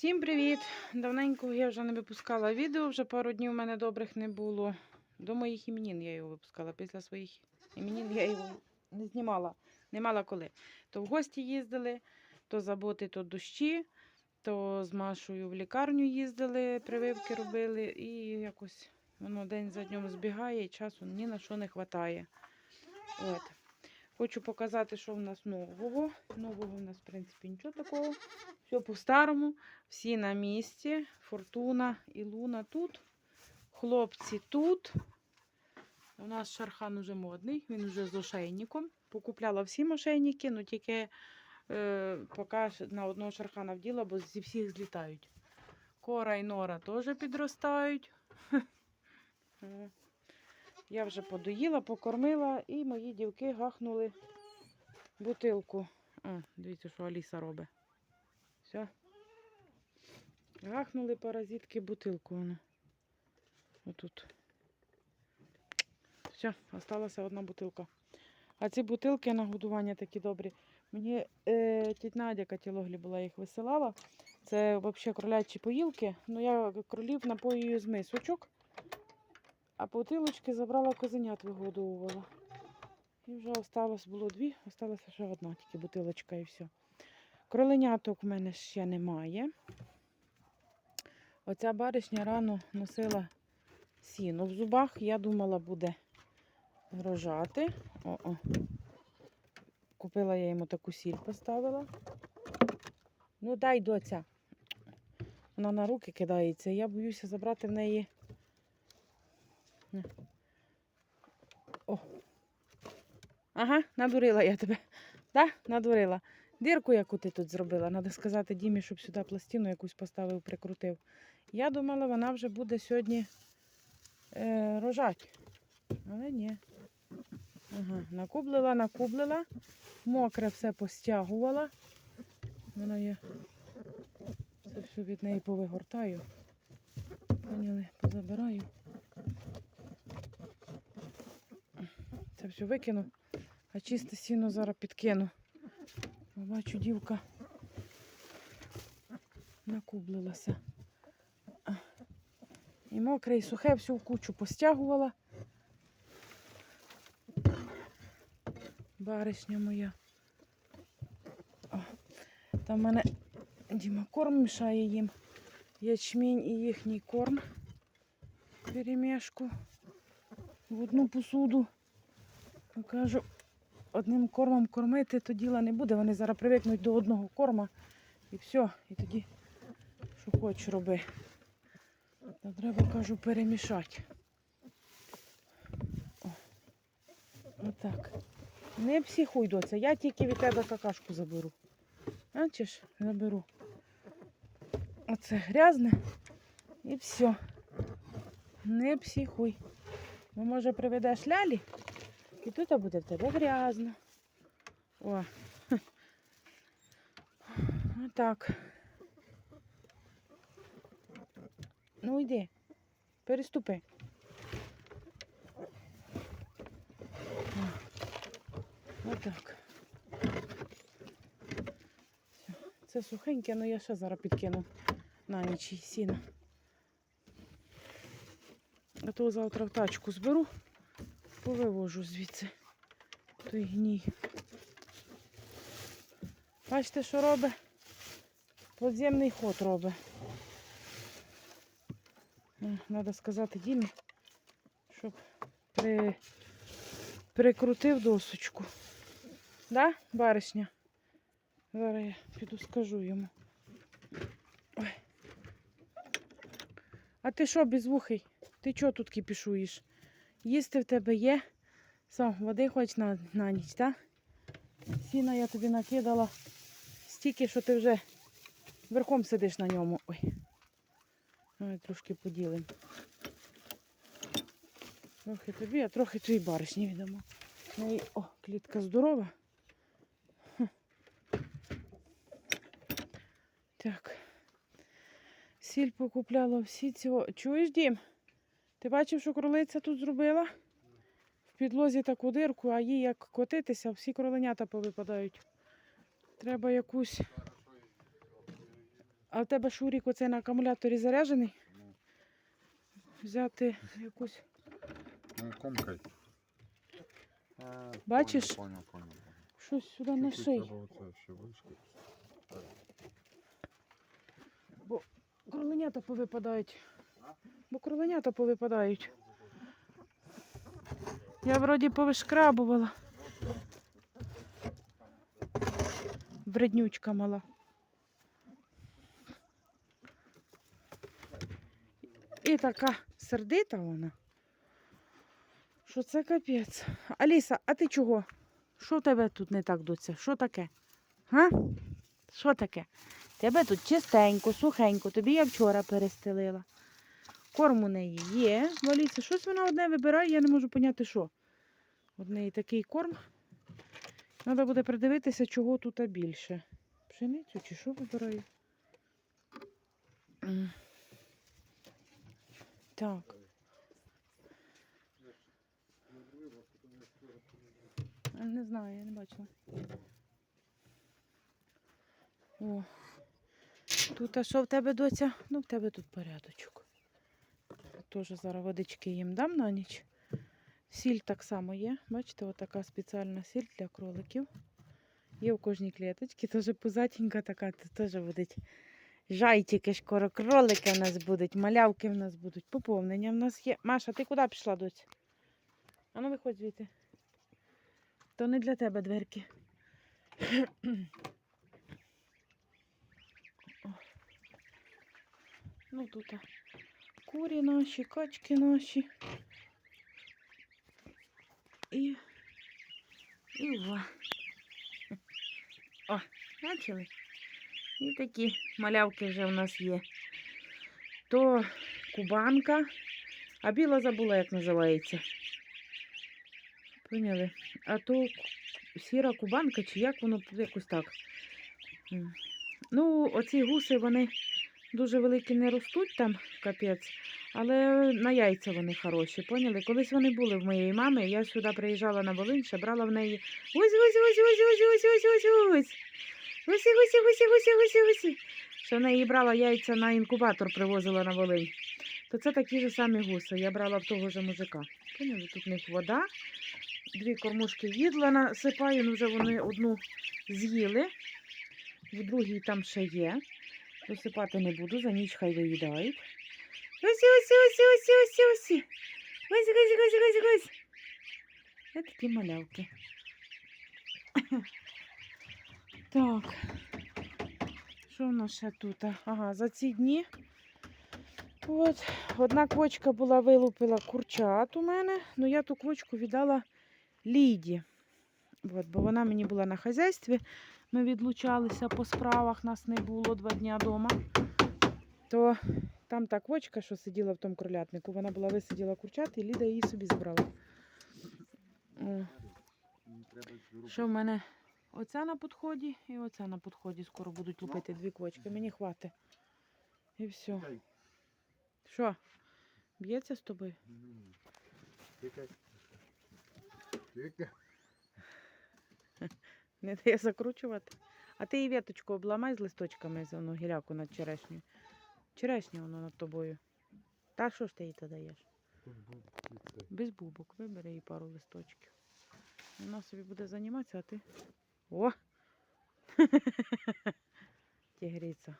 Всім привіт! Давненько я вже не випускала відео, вже пару днів у мене добрих не було. До моїх іменін я його випускала. Після своїх іменін я його не знімала, не мала коли. То в гості їздили, то заботи, то дощі, то з Машою в лікарню їздили, прививки робили, і якось воно день за днем збігає, і часу ні на що не вистачає. Хочу показати, що в нас нового. Нового в нас, в принципі, нічого такого. Все по-старому. Всі на місці. Фортуна і Луна тут. Хлопці тут. У нас шархан уже модний, він вже з ошейником. Покупляла всі ошейники, але тільки е, поки на одного шархана вділа, бо зі всіх злітають. Кора і нора теж підростають. Я вже подоїла, покормила, і мої дівки гахнули бутилку. О, дивіться, що Аліса робить. Все. Гахнули паразитки бутилку. Воно. Отут. Все, осталася одна бутилка. А ці бутилки на годування такі добрі. Мені е, тіть Надя Катілоглі була їх висилала. Це взагалі кролячі поїлки. Ну я кролів напоюю з мисочок. А бутилочки забрала козенят вигодовувала. І вже осталось було дві, осталася ще одна тільки бутилочка і все. Кроленяток в мене ще немає. Оця баришня рано носила сіно в зубах. Я думала, буде рожати. О-о. Купила я йому таку сіль, поставила. Ну, дай доця. Вона на руки кидається. Я боюся забрати в неї. О. Ага, надурила я тебе. Да? Надурила. Дірку, яку ти тут зробила. Треба сказати Дімі, щоб сюди пластину якусь поставив, прикрутив. Я думала, вона вже буде сьогодні е, рожати. Але ні. Ага, накублила, накублила. Мокре все постягувала. Вона я це все від неї повигортаю. Поняли, позабираю. Все викину, а чисте сіно зараз підкину. Бачу, дівка накублилася. І мокре, і сухе всю в кучу постягувала. Баришня моя. О, там в мене Діма корм мішає їм. Ячмінь і їхній корм. Перемішку в одну посуду. Кажу, одним кормом кормити, то діла не буде. Вони зараз привикнуть до одного корма і все. І тоді, що хочеш роби. Та треба, кажу, перемішати. Отак. Не психуй, доця, я тільки від тебе какашку заберу. Бачиш, заберу. Оце грязне і все. Не психуй. Ну, може, приведеш лялі? І тут буде в тебе грязно. О. Отак. Ну йди. Переступи. Отак. Це сухеньке, але я ще зараз підкину на ніч їй сіна. А то завтра в тачку зберу повивожу звідси той гній. Бачите, що робить? Подземний ход робить. Треба сказати Дімі, щоб при... прикрутив досочку. Да, баришня? Зараз я піду скажу йому. Ой. А ти що, безвухий? Ти чого тут кипішуєш? Їсти в тебе є. Все, води хоч на, на ніч, так? Сіна я тобі накидала стільки, що ти вже верхом сидиш на ньому. Ой. Давай трошки поділимо. Трохи тобі, а трохи твій баришні відомо. Неї, о, клітка здорова. Так. Сіль покупляла всі цього. Чуєш, Дім? Ти бачив, що кролиця тут зробила? В підлозі таку дирку, а їй як котитися, всі кроленята повипадають. Треба якусь А в тебе шурік оцей на акумуляторі заряджений? Взяти якусь. ну комкай. Бачиш? Понял, понял, понял. Щось сюди оце ще вишки. Кроленята повипадають. Бо кроленята повипадають. Я вроді повишкрабувала. Вреднючка мала. І така сердита вона. Що це капець. Аліса, а ти чого? Що в тебе тут не так, доця? Що таке? Га? Що таке? Тебе тут чистенько, сухенько, тобі я вчора перестелила. Корм у неї є. Валіться, щось вона одне вибирає, я не можу поняти, що. От неї такий корм. Треба буде придивитися, чого тут більше. Пшеницю чи що вибираю? Так. Не знаю, я не бачила. О. Тут, а що в тебе, доця? Ну, в тебе тут порядочок. Теж зараз водички їм дам на ніч. Сіль так само є. Бачите, отака спеціальна сіль для кроликів. Є в кожній клеточці, теж пузатенька така, теж будуть жайчики, скоро кролики в нас будуть, малявки в нас будуть, поповнення в нас є. Маша, ти куди пішла, доця? А ну виходь звідти. То не для тебе дверки. Ну тут курі наші, качки наші. І. І ва. О, бачили? І такі малявки вже в нас є. То кубанка, а біла забула, як називається. Поняли? А то сіра кубанка, чи як воно якось так. Ну, оці гуси, вони дуже великі не ростуть там, капець, але на яйця вони хороші, поняли? Колись вони були в моєї мами, я сюди приїжджала на Волинь, ще брала в неї ось ось ось ось ось ось ось ось ось. Ось ось ось ось ось ось ось. Що в неї брала яйця на інкубатор, привозила на Волинь. То це такі ж самі гуси. Я брала в того ж мужика. Поняли, тут в них вода. Дві кормушки їдла насипаю, ну вже вони одну з'їли. В другій там ще є. Досипати не буду, за ніч хай виїдають. Ось, ось, ось, ось, ось, ось. Ось, ось, ось, ось, ось. Ось такі малявки. Так. Що в нас ще тут? Ага, за ці дні. От, одна квочка була вилупила курчат у мене, ну я ту квочку віддала Ліді. От, бо вона мені була на хазяйстві. Ми відлучалися по справах, нас не було два дня вдома. То там та квочка, що сиділа в тому кролятнику, вона була висиділа курчат, і Ліда її собі забрала. О, що в мене? Оця на підході і оця на підході. Скоро будуть лупити дві квочки. Мені хватить. І все. Що? Б'ється з тобою? Тикай. Тикай. Не дає закручувати. А ти її веточку обламай з листочками з воно гіляку над черешнею. Черешня воно над тобою. Та що ж ти їй то даєш? Без бубок. Вибери їй пару листочків. Вона собі буде займатися, а ти. О! Тігриця.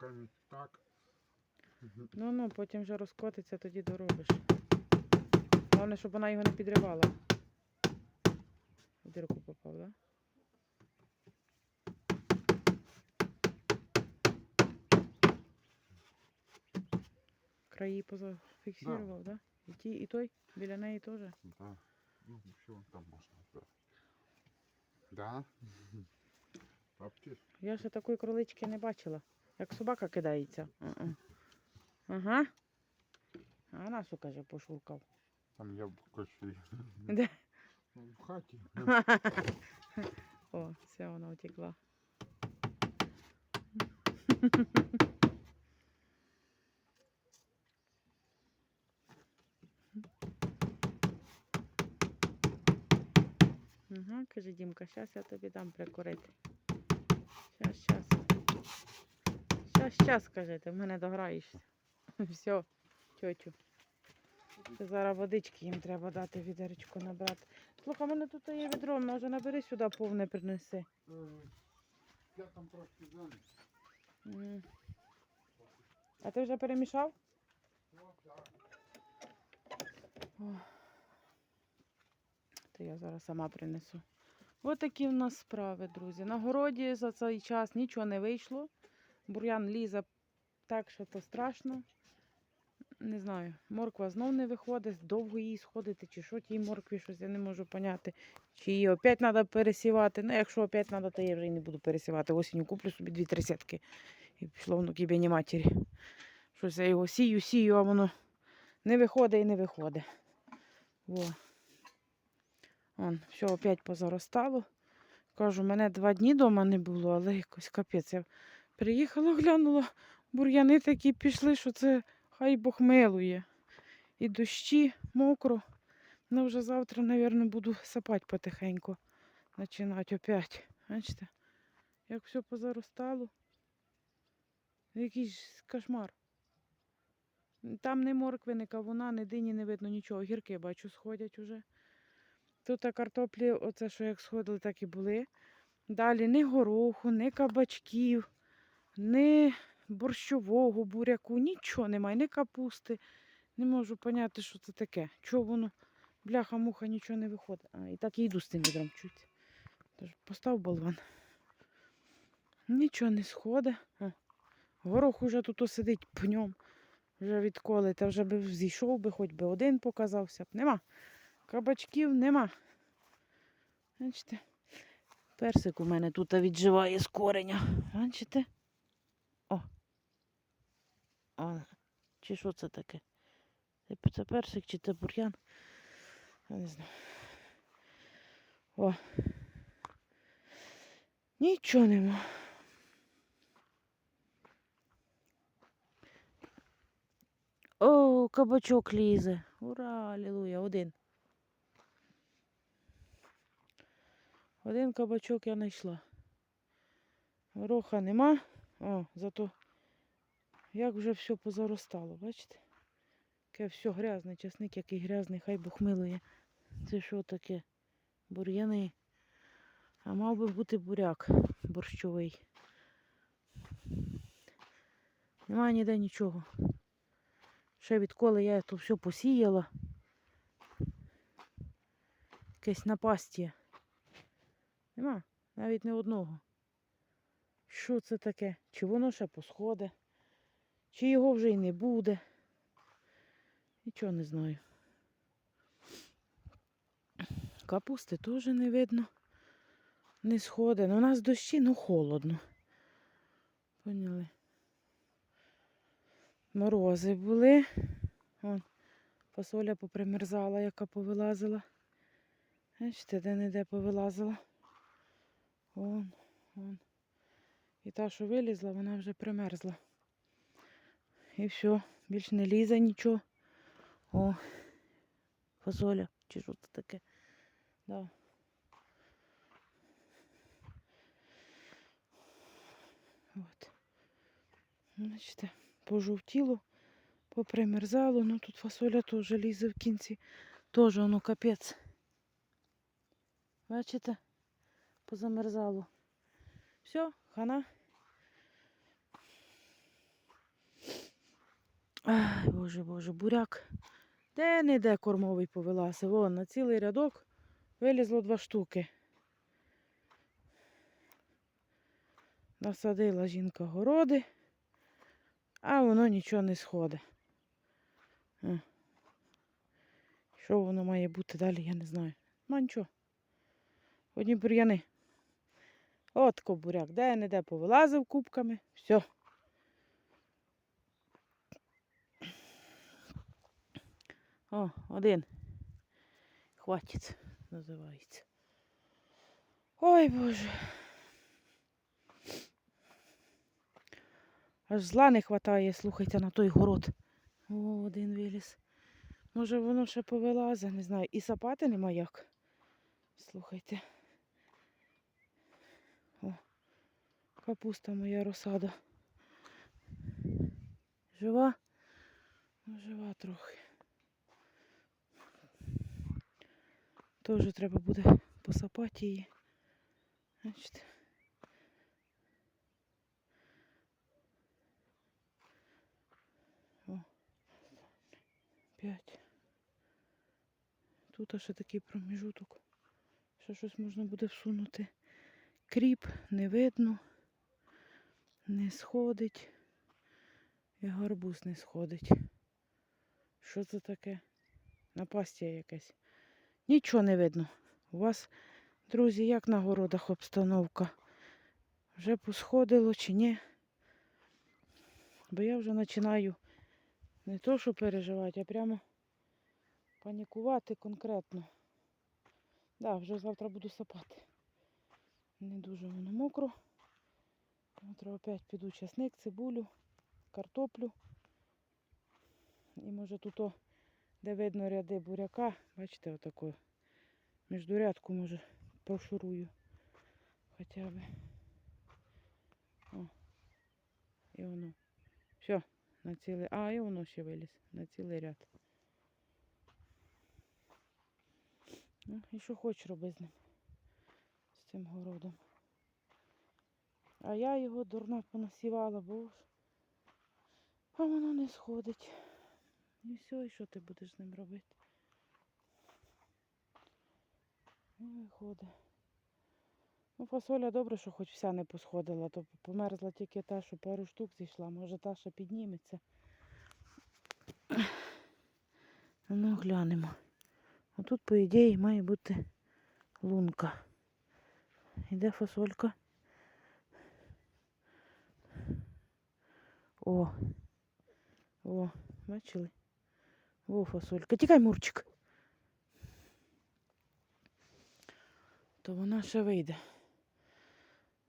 О. Так. Ну ну, потім вже розкотиться, тоді доробиш. Головне, щоб вона його не підривала. В дірку попав, так? Краї позафіксував, так? Да. І ті, і той, біля неї теж. Да. Ну, все, там можна. Да. Да? Я ще такої кролички не бачила. Як собака кидається. Ага. А вона, сука, же пошуркав. Там яблуко ще є. Де? Ну, В хаті. О, все, вона утекла. Ага, каже Дімка, зараз я тобі дам прикурити. Щас, щас. Щас, щас, каже, ти в мене дограєшся. Все, тьотю. Зараз водички їм треба дати, відеречку набрати. Слухай, у мене тут є відро, може набери сюди повне принеси. Е, Я там трошки зайнят. А ти вже перемішав? О. То я зараз сама принесу. Ось такі в нас справи, друзі. На городі за цей час нічого не вийшло. Бур'ян лізе так, що то страшно. Не знаю, морква знов не виходить, довго їй сходити, чи що тій моркві, щось я не можу поняти. Чи її опять треба пересівати. Ну, якщо опять треба, то я вже і не буду пересівати. Осінню куплю собі дві-три сітки. І пішло воно к єбені матері. Щось я його сію, сію, а воно не виходить і не виходить. Во. Вон, все опять позаростало. Кажу, мене два дні вдома не було, але якось капець. Я приїхала, глянула, бур'яни такі пішли, що це хай Бог милує. І дощі, мокро. Ну, вже завтра, мабуть, буду сапати потихеньку. Починати опять. Бачите, як все позаростало. Якийсь кошмар. Там не моркви, не кавуна, не дині не видно нічого. Гірки, бачу, сходять уже. Тут картоплі, оце що як сходили, так і були. Далі ні гороху, ні кабачків, ні борщового буряку, нічого немає, ні капусти. Не можу поняти, що це таке. Чого воно, бляха-муха, нічого не виходить. А, і так і йду з цим відром чуть. Тож постав болван. Нічого не сходить. О, горох уже тут сидить пнем. Вже відколи, та вже би зійшов би, хоч би один показався б. Нема. Кабачків нема. Бачите? Персик у мене тут відживає з кореня. Бачите? О. Чи що це таке? Це- Це персик чи це бур'ян? Я не знаю. О. Нічого нема. О, кабачок лізе. Ура, алілуя, один. Один кабачок я знайшла. Гороха нема. О, зато як вже все позаростало, бачите? Таке все грязне, часник який грязний, хай Бог милує. Це що таке? Бур'яни. А мав би бути буряк борщовий. Нема ніде нічого. Ще відколи я то все посіяла. Якесь напастя. Нема навіть не одного. Що це таке? Чи воно ще посходе? Чи його вже й не буде? Нічого не знаю. Капусти теж не видно. Не сходить. Ну, у нас дощі, ну холодно. Поняли? Морози були. Вон, фасоля попримерзала, яка повилазила. Бачите, де-не-де повилазила. Вон, вон. І та, що вилізла, вона вже примерзла. І все, більш не лізе нічого. О, фасоля, чи що це таке? Да. От. Бачите, пожовтіло, попримерзало. Ну тут фасоля теж лізе в кінці. Теж воно капець. Бачите? Позамерзало. Все, хана. Ай, боже, боже, буряк. Де не де кормовий повелася. Вон, на цілий рядок вилізло два штуки. Насадила жінка городи, а воно нічого не сходить. Е. Що воно має бути далі, я не знаю. Ну нічого. Одні бур'яни. От кобуряк, де не де повилазив кубками. Все. О, один. Хватить, називається. Ой, Боже. Аж зла не хватає, слухайте, на той город. О, один виліз. Може, воно ще повилазить, не знаю. І сапати нема як. Слухайте. О, капуста моя розсада. Жива? Ну, жива трохи. Теж треба буде посапати її. Бачите. П'ять. Тут ще такий проміжуток. Ще щось можна буде всунути. Кріп не видно, не сходить. І гарбуз не сходить. Що це таке? Напастя якась. Нічого не видно. У вас, друзі, як на городах обстановка? Вже посходило чи ні? Бо я вже починаю не то, що переживати, а прямо панікувати конкретно. Да, вже завтра буду сапати. Не дуже воно мокро. Завтра опять піду часник, цибулю, картоплю. І може тут, о, де видно ряди буряка, бачите, отаку міждурядку, може, пошурую. Хоча б. О. І воно. Все, на цілий. А, і воно ще виліз. На цілий ряд. Ну, і що хочеш роби з ним. З цим городом. А я його дурна понасівала, бо ж. А воно не сходить. І все, і що ти будеш з ним робити? Не виходить. Ну, фасоля добре, що хоч вся не посходила, то померзла тільки та, що пару штук зійшла. Може та ще підніметься. Ну, глянемо. А тут, по ідеї, має бути лунка. Іде фасолька. О. О, бачили? О, фасолька. Тікай, Мурчик. То вона ще вийде.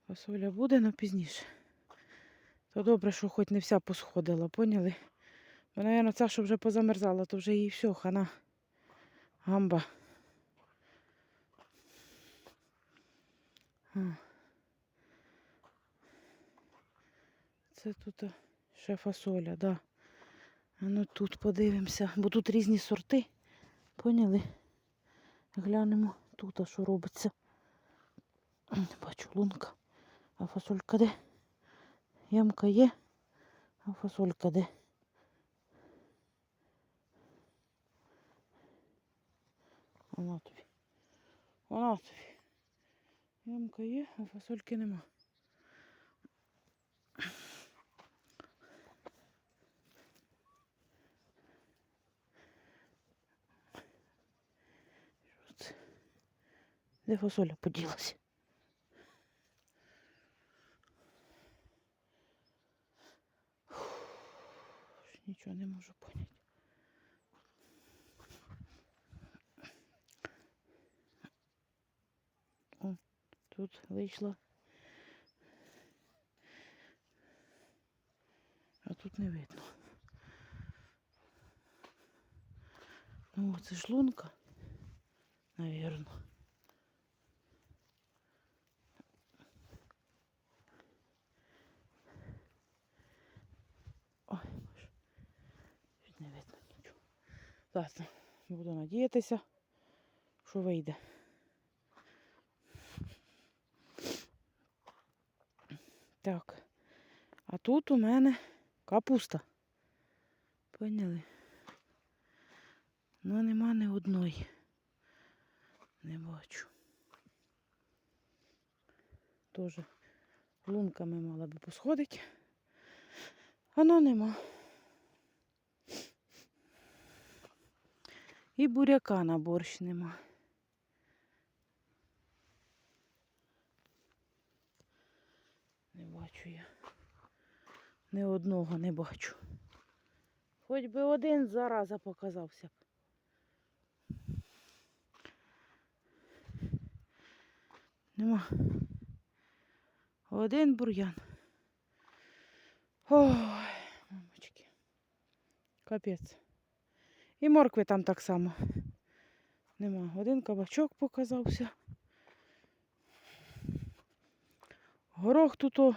Фасоля буде, але пізніше. То добре, що хоч не вся посходила, поняли? Бо, мабуть, ця, що вже позамерзала, то вже їй все, хана. Гамба. А. Це тут ще фасоля, да. А ну тут подивимося, бо тут різні сорти. Поняли? Глянемо тут, а що робиться. Бачу лунка. А фасолька де? Ямка є, а фасолька де? Вона тобі. Вона тобі. Ямка є, а фасольки нема. Де фасоля поділася? Фух, Нічого не можу поняти. О, тут вийшла. А тут не видно. Ну, це ж лунка, навірно. Ой, боже. Чуть не видно нічого. Ладно, буду надіятися, що вийде. Так. А тут у мене капуста. Поняли? Ну, нема ні одної. Не бачу. Тоже лунками мала би посходити. Воно нема. І буряка на борщ нема. Не бачу я. Ні одного не бачу. Хоч би один зараза показався б. Нема. Один бур'ян. Ой, мамочки. Капець. І моркви там так само. Нема. Один кабачок показався. Горох тут. о,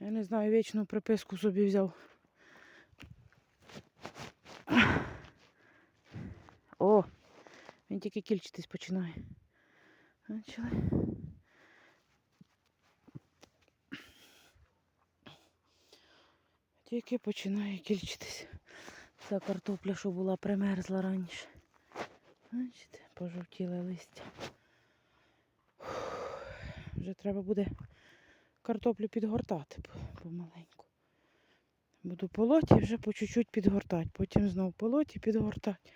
Я не знаю, вічну приписку собі взяв. О, він тільки кільчитись починає. Бачили? Тільки починає кільчитись. Ця картопля, що була примерзла раніше. Бачите, пожовтіле листя. Вже треба буде картоплю підгортати помаленьку. Буду полоті вже по чуть-чуть підгортати. Потім знову полоті підгортати.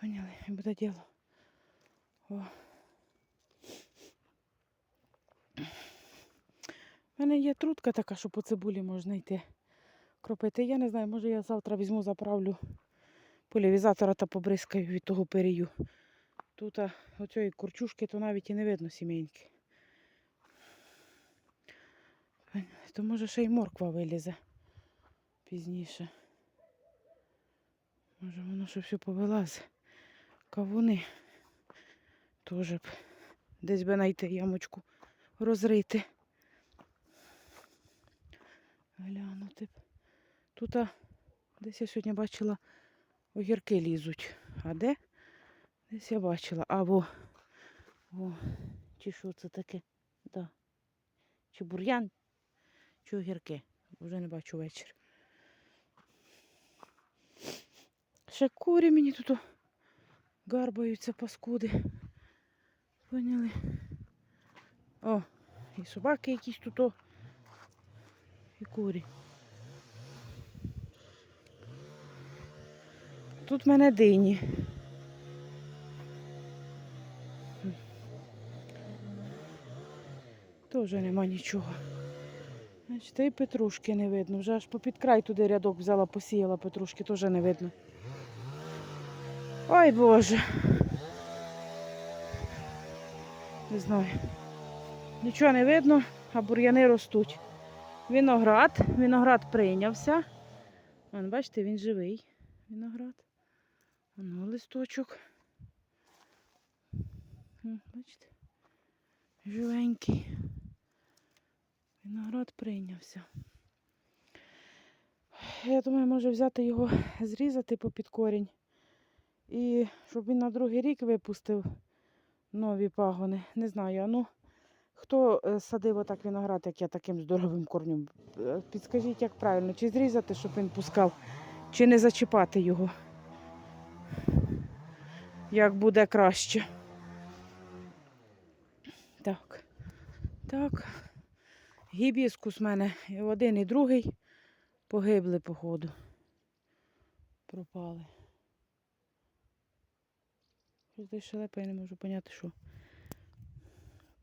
Поняли? Буде діло. У мене є трутка така, що по цибулі можна йти кропити. Я не знаю, може я завтра візьму, заправлю поляризатора та побризкаю від того перію. Тут оцієї курчушки то навіть і не видно сімейки. То може ще й морква вилізе пізніше. Може воно ще все повилазе. Кавуни теж б десь би знайти ямочку розрити. Глянути б. Тут десь я сьогодні бачила огірки лізуть. А де? Десь я бачила. Або о, чи що це таке? Да. Чи бур'ян, чи огірки. Вже не бачу вечір. Ще курі мені тут гарбаються паскуди. Поняли? О, і собаки якісь тут, і курі. Тут в мене дині. Теж нема нічого. Значить, і петрушки не видно. Вже аж попід край туди рядок взяла, посіяла петрушки, теж не видно. Ой Боже. Не знаю. Нічого не видно, а бур'яни ростуть. Виноград. Виноград прийнявся. Вон, бачите, він живий. Виноград. Воно листочок. Бачите? Живенький. Виноград прийнявся. Я думаю, може взяти його, зрізати попід корінь. І щоб він на другий рік випустив нові пагони. Не знаю, ну хто е, садив отак виноград, як я таким здоровим корнем? Е, Підскажіть, як правильно, чи зрізати, щоб він пускав, чи не зачіпати його. Як буде краще. Так. Так. Гібіскус в мене і один, і другий погибли, походу. Пропали. Щось десь шелепа, я не можу поняти, що.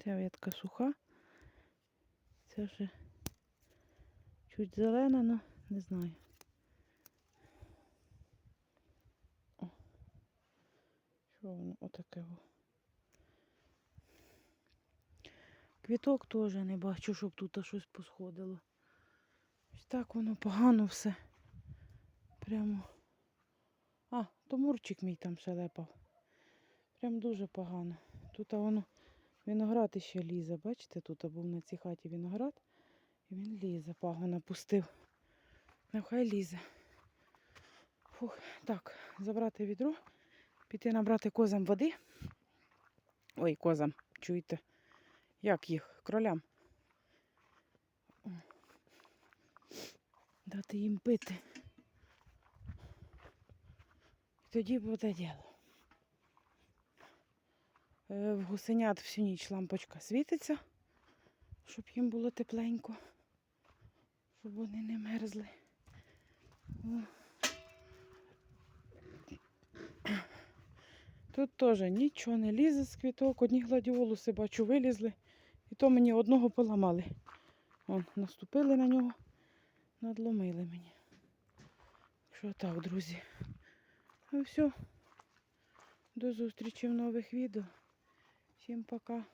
Ця ветка суха. Це вже чуть зелена, але не знаю. О. Що воно отаке? Квіток теж не бачу, щоб тут щось посходило. Ось так воно погано все. Прямо. А, то мурчик мій там шелепав. Прям дуже погано. Тут воно виноград іще лізе. Бачите, тут був на цій хаті виноград. І він лізе, пагона пустив. Нехай лізе. Фух, так, забрати відро, піти набрати козам води. Ой, козам, чуєте? Як їх? Кролям. Дати їм пити. І тоді буде діло. Е, В гусенят всю ніч лампочка світиться, щоб їм було тепленько, щоб вони не мерзли. О. Тут теж нічого не лізе з квіток, одні гладіолуси, бачу, вилізли. І то мені одного поламали. Вон, наступили на нього, надломили мені. Що так, друзі. Ну все. До зустрічі в нових відео. Всім пока.